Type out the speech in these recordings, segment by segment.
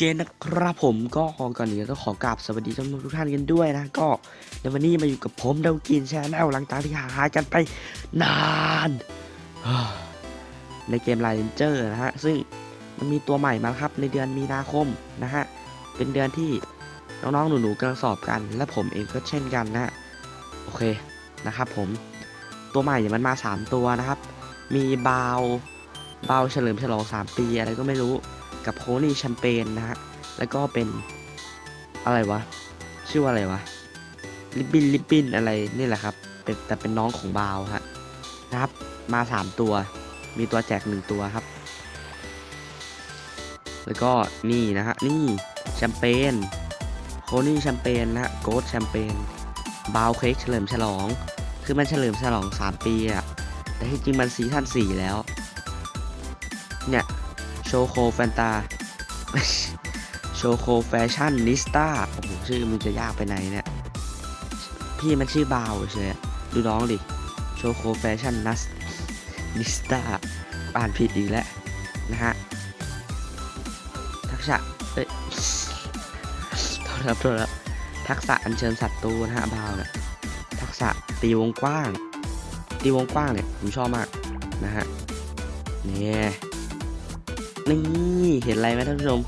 เคนะครับผมก็ก่อนอื่นก็ขอกราบสวัสดีท่านทุกท่านกันด้วยนะ ก็ในวันนี้มาอยู่กับผมดาวกินชาแนลหลังจากที่หายกันไปนานในเกมไลน์เจอร์นะฮะ ซึ่งมันมีตัวใหม่มาครับในเดือนมีนาคมนะฮะ เป็นเดือนที่น้องๆหนูๆกำลังสอบกัน และผมเองก็เช่นกันนะ โอเคนะครับผมตัวใหม่เนี่ยมันมา 3 ตัวนะครับ มีบาว เบาเฉลิมฉลอง 3 ปีอะไรก็ไม่รู้กับโคนี่แชมเปญนะฮะ แล้วก็เป็นอะไรวะ ชื่อว่าอะไรวะ ลิปบินลิปบินอะไรนี่แหละครับเป็นแต่เป็นน้องของบาวฮะนะครับ มา 3 ตัว มีตัวแจก 1 ตัวครับ แล้วก็นี่นะฮะ นี่แชมเปญโคนี่แชมเปญนะฮะ โกดแชมเปญบาวเค้กเฉลิมฉลอง คือมันเฉลิมฉลอง 3 ปีอะแต่ที่จริงมันซีซั่น4แล้ว เนี่ย โชโคแฟนตา โชโคแฟชั่นนิสตาโอ้โหชื่อมันจะยากไปไหนเนี่ย พี่มันชื่อบาวเฉยดูน้องดิ โชโคแฟชั่นนัสนิสตาอ่านผิดอีกแล้วนะฮะ ทักษะเอ้ยโทษครับโทษครับทักษะอัญเชิญสัตว์ตูนะฮะบาวเนี่ยทักษะตีวงกว้าง ตีวงกว้างเนี่ยผมชอบมากนะฮะเนี่ย นี่เห็นอะไรไหมท่านผู้ชม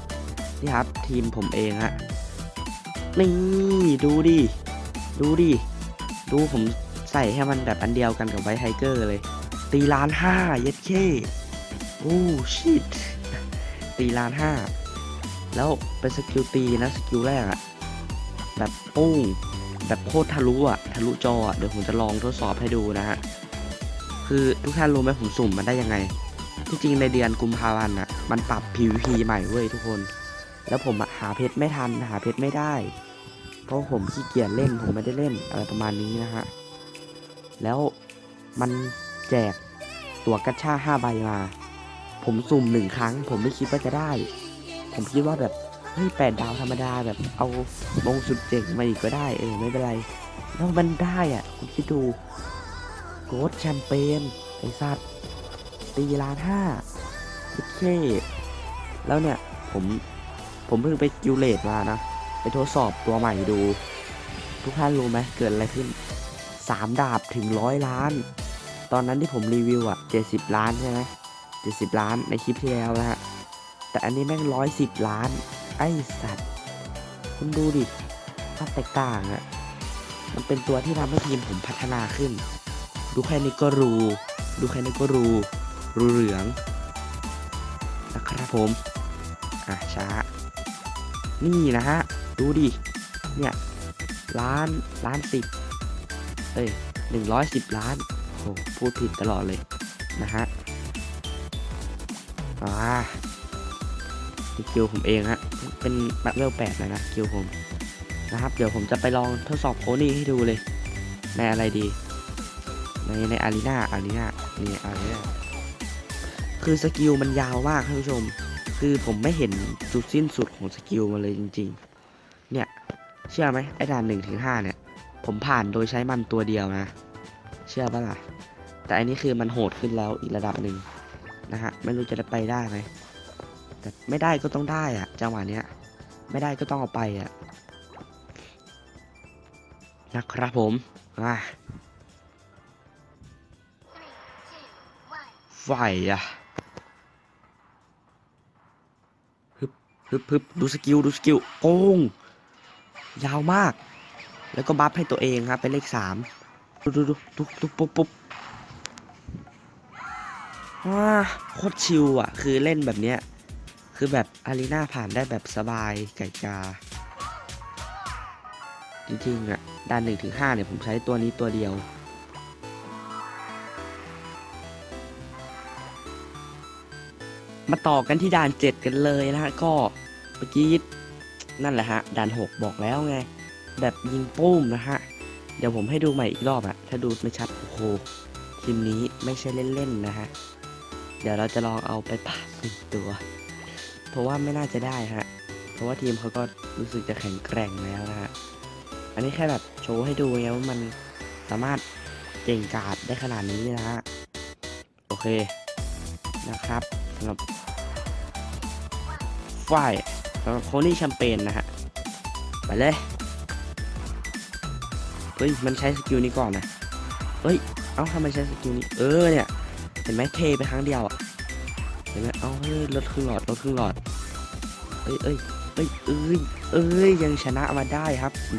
นี่ครับทีมผมเองฮะนี่ดูดิดูดิดูผมใส่ให้มันแบบอันเดียวกันกับไวท์ไทเกอร์เลย ตีล้านห้าเย็ดเคโอ้ชิตตีล้านห้าแล้วเป็นสกิลตีนะสกิลแรกอะแบบปุ้งแบบโคตรทะลุอะทะลุจออะเดี๋ยวผมจะลองทดสอบให้ดูนะฮะคือทุกท่านรู้ไหมผมสุ่มมันได้ยังไง ที่จริงในเดือนกุมภาพันธ์อะมันปรับ PVP ใหม่เว้ยทุกคน แล้วผมหาเพชรไม่ทันหาเพชรไม่ได้ เพราะผมขี้เกียจเล่นผมไม่ได้เล่นอะไรประมาณนี้นะฮะแล้วมันแจกตัวกัชชาห้าใบมา ผมสุ่มหนึ่งครั้ง ผมไม่คิดว่าจะได้ ผมคิดว่าแบบเฮ้ยแปดดาวธรรมดาแบบเอามงสุดเจ๋งมาอีกก็ได้เออไม่เป็นไร แล้วมันได้อะ คุณคิดดูโกดแชมเปญไอสัตว์ ตีล้านห้าคิดเค แล้วเนี่ย ผม ผมเพิ่งไปกิวเลตมานะ ไปทดสอบตัวใหม่ดู ทุกท่านรู้ไหมเกิดอะไรขึ้นสามดาบถึงร้อยล้าน ตอนนั้นที่ผมรีวิวอะเจ็ดสิบล้านใช่ไหมเจ็ดสิบล้านในคลิปที่แล้วนะฮะ แต่อันนี้แม่งร้อยสิบล้าน ไอสัตว์ คุณดูดิความแตกต่างอะมันเป็นตัวที่ทำให้ทีมผมพัฒนาขึ้น ดูแค่นี้ก็รู้ ดูแค่นี้ก็รู้ รู้เหลืองนะครับผม อะช้า นี่นะฮะ ดูดิ เนี่ยล้านล้านสิบเอ้ยหนึ่งร้อยสิบล้านโหพูดผิดตลอดเลยนะฮะอ่านี่กิวผมเองฮะ เป็นแบบเวลแปดเลยนะกิวผมนะครับ เดี๋ยวผมจะไปลองทดสอบโคนี่ให้ดูเลย ในอะไรดี ในในอารีนาอารีนานี่อารีนา คือสกิลมันยาวมากท่านผู้ชม คือผมไม่เห็นจุดสิ้นสุดของสกิลมาเลยจริง ๆ เนี่ย เชื่อไหมไอ้ด่านหนึ่งถึงห้าเนี่ย ผมผ่านโดยใช้มันตัวเดียวนะ เชื่อปะล่ะ แต่อันนี้คือมันโหดขึ้นแล้วอีกระดับหนึ่งนะฮะ ไม่รู้จะได้ไปได้ไหม แต่ไม่ได้ก็ต้องได้อะจังหวะเนี้ย ไม่ได้ก็ต้องเอาไปอะนะครับผมอะไฟอะ ฮึบฮึบดูสกิลดูสกิลโป้งยาวมาก แล้วก็บัฟให้ตัวเองครับ เป็นเลขสามดูดูดูดูดูปุ๊บปุ๊บว้าโคตรชิลอะ คือเล่นแบบเนี้ย คือแบบอารีนาผ่านได้แบบสบายไก่กา จริงๆอะด่านหนึ่งถึงห้าเนี่ยผมใช้ตัวนี้ตัวเดียว มาต่อกันที่ด่านเจ็ดกันเลยนะฮะก็เมื่อกี้นั่นแหละฮะด่านหกบอกแล้วไง แบบยิงปุ้มนะฮะ เดี๋ยวผมให้ดูใหม่อีกรอบอะถ้าดูไม่ชัดโอ้โหทีมนี้ไม่ใช่เล่นๆนะฮะ เดี๋ยวเราจะลองเอาไปปาดหนึ่งตัว เพราะว่าไม่น่าจะได้ฮะ เพราะว่าทีมเขาก็รู้สึกจะแข็งแกร่งแล้วนะฮะ อันนี้แค่แบบโชว์ให้ดูไงว่ามันสามารถเก่งกาจได้ขนาดนี้นะฮะ โอเคนะครับสำหรับ ฝ่ายสำหรับโคนี่แชมเปญนะฮะ ไปเลย เฮ้ย มันใช้สกิลนี้ก่อนนะ เฮ้ย เอ้าทำไมใช้สกิลนี้ เออเนี่ย เห็นไหมเทไปครั้งเดียวอะ เห็นไหมเอ้าเฮ้ยลดครึ่งหลอดลดครึ่งหลอด เอ้ยเอ้ยเอ้ยเอ้ยเอ้ยยังชนะมาได้ครับอื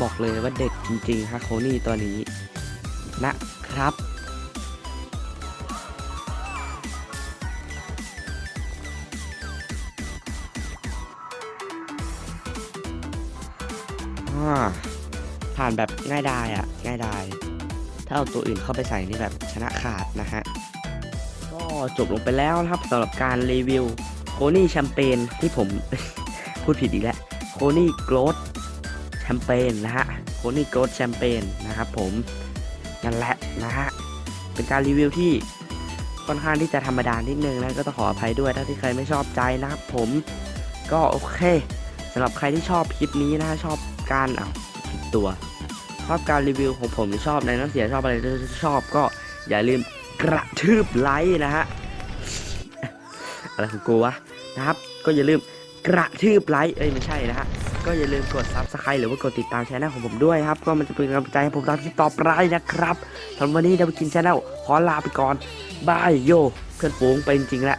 บอกเลยว่าเด็ดจริงๆฮะโคนี่ตัวนี้นะครับ ผ่านแบบง่ายดายอะ ง่ายดาย ถ้าเอาตัวอื่นเข้าไปใส่นี่แบบชนะขาดนะฮะ ก็จบลงไปแล้วนะครับสำหรับการรีวิวโคนี่แชมเปญที่ผม พูดผิดอีกแล้วโคนี่โกลดแชมเปญนะฮะโคนี่โกลดแชมเปญนะครับผมนั่นแหละนะฮะเป็นการรีวิวที่ค่อนข้างที่จะธรรมดานิดนึงนะก็ต้องขออภัยด้วยถ้าที่ใครไม่ชอบใจนะครับผมก็โอเคสำหรับใครที่ชอบคลิปนี้นะชอบ การอะผิดตัวชอบการรีวิวของผมหรือชอบในน้ำเสียงชอบอะไรที่ชอบก็อย่าลืมกระทืบไลค์นะฮะอะไรของกูวะนะครับ ก็อย่าลืมกระทืบไลค์เอ้ยไม่ใช่นะฮะก็อย่าลืมกด subscribe หรือว่ากดติดตามช่องของผมด้วยครับ ก็มันจะเป็นกำลังใจให้ผมทำคลิปต่อไปนะครับสำหรับวันนี้เดวิกินชาแนลขอลาไปก่อนบายโยเพื่อนฝูงไปจริงๆแล้ว